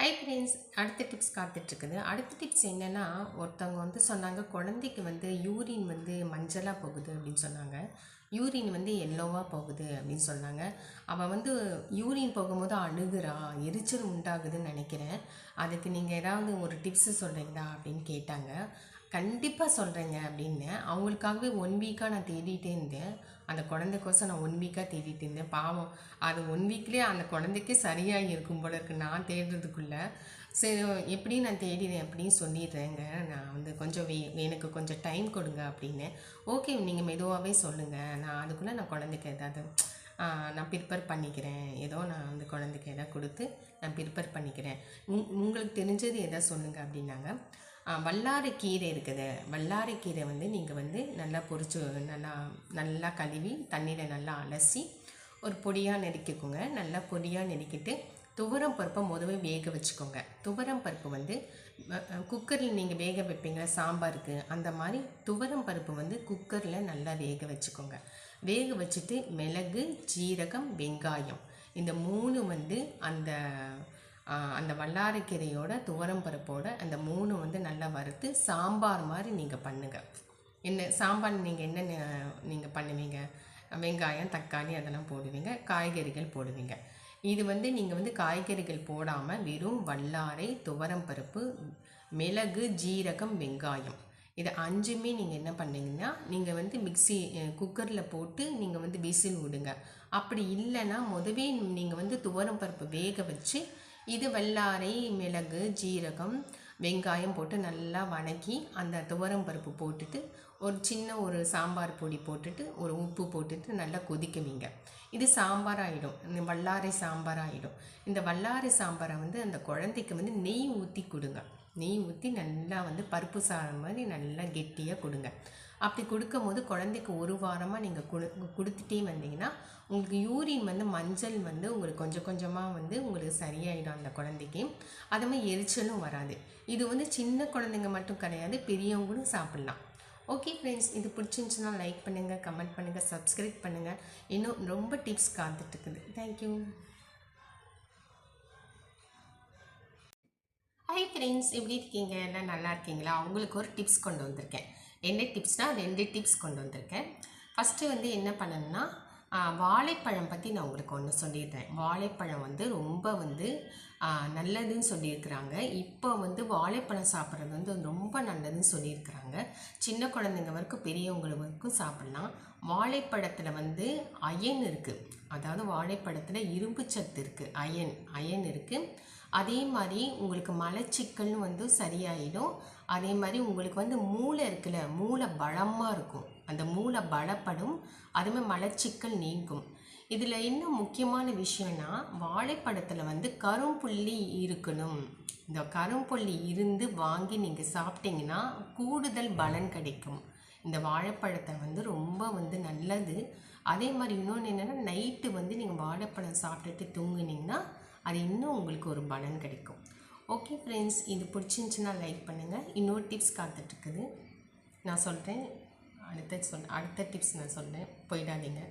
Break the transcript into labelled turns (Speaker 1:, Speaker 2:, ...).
Speaker 1: High friends அடுத்த tips காத்துட்ருக்குது. அடுத்த டிப்ஸ் என்னென்னா ஒருத்தவங்க வந்து சொன்னாங்க குழந்தைக்கு வந்து யூரின் வந்து மஞ்சளாக போகுது அப்படின்னு சொன்னாங்க. யூரின் வந்து எல்லோவாக போகுது அப்படின்னு சொன்னாங்க. அவள் வந்து யூரின் போகும்போது அழுகுறா எரிச்சல் உண்டாகுதுன்னு நினைக்கிறேன். அதுக்கு நீங்கள் ஏதாவது ஒரு டிப்ஸு சொல்கிறீங்களா அப்படின்னு கேட்டாங்க. கண்டிப்பாக சொல்கிறேங்க அப்படின்னு. அவங்களுக்காகவே ஒன் வீக்காக நான் தேடிட்டே இருந்தேன். அந்த குழந்தைக்கோசம் நான் ஒன் வீக்காக தேடிட்டு இருந்தேன். பாவம் அது ஒன் வீக்லேயே அந்த குழந்தைக்கே சரியாக இருக்கும் போல இருக்கு. நான் தேடுறதுக்குள்ளே. சரி எப்படி நான் தேடினேன் அப்படின்னு சொல்லிடுறேங்க. நான் வந்து கொஞ்சம் வே எனக்கு கொஞ்சம் டைம் கொடுங்க அப்படின்னு. ஓகே நீங்கள் மெதுவாகவே சொல்லுங்கள் நான் அதுக்குள்ளே நான் குழந்தைக்கு ஏதாவது நான் ப்ரிப்பேர் பண்ணிக்கிறேன். ஏதோ நான் வந்து குழந்தைக்கு எதாவது கொடுத்து நான் ப்ரிப்பேர் பண்ணிக்கிறேன். உங் உங்களுக்கு தெரிஞ்சது எதாவது சொல்லுங்கள் அப்படின்னாங்க. வல்லாரைக்கீரை இருக்குது. வல்லாரைக்கீரை வந்து நீங்கள் வந்து நல்லா பொறிச்சு நல்லா நல்லா கழுவி தண்ணியில் நல்லா அலசி ஒரு பொடியாக நெருக்கிக்கோங்க. நல்லா பொடியாக நெருக்கிட்டு துவரம் பருப்பை முதவே வேக வச்சுக்கோங்க. துவரம் பருப்பு வந்து குக்கரில் நீங்கள் வேக வைப்பீங்க சாம்பாருக்கு அந்த மாதிரி துவரம் பருப்பு வந்து குக்கரில் நல்லா வேக வச்சுக்கோங்க. வேக வச்சுட்டு மிளகு ஜீரகம் வெங்காயம் இந்த மூணு வந்து அந்த அந்த வல்லாரக்கீரையோட துவரம் பருப்போட அந்த மூ நல்லா வறுத்து சாம்பார் மாதிரி நீங்கள் பண்ணுங்கள் என்ன சாம்பார் நீங்கள் என்னென்ன நீங்கள் பண்ணுவீங்க? வெங்காயம் தக்காளி அதெல்லாம் போடுவீங்க காய்கறிகள் போடுவீங்க. இது வந்து நீங்கள் வந்து காய்கறிகள் போடாமல் வெறும் வல்லாரை துவரம் பருப்பு மிளகு ஜீரகம் வெங்காயம். இது அஞ்சுமே நீங்கள் என்ன பண்ணீங்கன்னா நீங்கள் வந்து மிக்ஸி குக்கரில் போட்டு நீங்கள் வந்து விசில் விடுங்க. அப்படி இல்லைன்னா முதவே நீங்கள் வந்து துவரம் பருப்பு வேக வச்சு இது வல்லாரை மிளகு ஜீரகம் வெங்காயம் போட்டு நல்லா வணக்கி அந்த துவரம் பருப்பு போட்டுட்டு ஒரு சின்ன ஒரு சாம்பார் பொடி போட்டுட்டு ஒரு உப்பு போட்டுட்டு நல்லா கொதிக்குவீங்க இது சாம்பார் ஆகிடும் இந்த வல்லாரை சாம்பார் ஆகிடும் இந்த வல்லாரை சாம்பாரை வந்து அந்த குழந்தைக்கு வந்து நெய் ஊற்றி கொடுங்க. நெய் ஊற்றி நல்லா வந்து பருப்பு சாதம் மாதிரி நல்லா கெட்டியாக கொடுங்க. அப்படி கொடுக்கும் போது குழந்தைக்கு ஒரு வாரமாக நீங்கள் கொடு கொடுத்துட்டே வந்தீங்கன்னா உங்களுக்கு யூரின் வந்து மஞ்சள் வந்து உங்களுக்கு கொஞ்சம் கொஞ்சமாக வந்து உங்களுக்கு சரியாயிடும் அந்த குழந்தைக்கு. அது மாதிரி எரிச்சலும் வராது. இது வந்து சின்ன குழந்தைங்க மட்டும் கிடையாது பெரியவங்களும் சாப்பிட்லாம். ஓகே ஃப்ரெண்ட்ஸ் இது பிடிச்சிருந்துச்சுன்னா லைக் பண்ணுங்கள் கமெண்ட் பண்ணுங்கள் சப்ஸ்கிரைப் பண்ணுங்கள் இன்னும் ரொம்ப டிப்ஸ் காத்துட்ருக்குது தேங்க்யூ ஹை ஃப்ரெண்ட்ஸ் எப்படி இருக்கீங்க? எல்லாம் நல்லா இருக்கீங்களா? உங்களுக்கு ஒரு டிப்ஸ் கொண்டு வந்திருக்கேன். என்ன டிப்ஸ்னால் ரெண்டு டிப்ஸ் கொண்டு வந்திருக்கேன். ஃபஸ்ட்டு வந்து என்ன பண்ணணும்னா வாழைப்பழம் பற்றி நான் உங்களுக்கு ஒன்று சொல்லிடுறேன். வாழைப்பழம் வந்து ரொம்ப வந்து நல்லதுன்னு சொல்லியிருக்கிறாங்க. இப்போ வந்து வாழைப்பழம் சாப்பிட்றது வந்து ரொம்ப நல்லதுன்னு சொல்லியிருக்கிறாங்க. சின்ன குழந்தைங்க வரைக்கும் பெரியவங்க வரைக்கும் சாப்பிட்லாம். வாழைப்பழத்தில் வந்து அயன் இருக்குது அதாவது வாழைப்பழத்தில் இரும்பு சத்து இருக்குது அயன் அயன் இருக்குது அதே மாதிரி உங்களுக்கு மலச்சிக்கல்னு வந்து சரியாயிடும். அதே மாதிரி உங்களுக்கு வந்து மூளை இருக்குல்ல மூளை பலமாக இருக்கும். அந்த மூளை பலப்படும். அதுமாதிரி மலச்சிக்கல் நீங்கும். இதில் இன்னும் முக்கியமான விஷயம்னா வாழைப்பழத்தில் வந்து கரும்புள்ளி இருக்கணும். இந்த கரும்புள்ளி இருந்து வாங்கி நீங்கள் சாப்பிட்டீங்கன்னா கூடுதல் பலன் கிடைக்கும். இந்த வாழைப்பழத்தை வந்து ரொம்ப வந்து நல்லது. அதே மாதிரி இன்னொன்று என்னென்னா நைட்டு வந்து நீங்கள் வாழைப்பழம் சாப்பிட்டுட்டு தூங்குனீங்கன்னா அது இன்னும் உங்களுக்கு ஒரு பலன் கிடைக்கும். ஓகே ஃப்ரெண்ட்ஸ் இது பிடிச்சிருந்துச்சுன்னா லைக் பண்ணுங்கள் இன்னொரு டிப்ஸ் காத்துட்ருக்குது. நான் சொல்கிறேன் அடுத்த சொல் அடுத்த டிப்ஸ் நான் சொல்கிறேன் போயிடாதீங்க.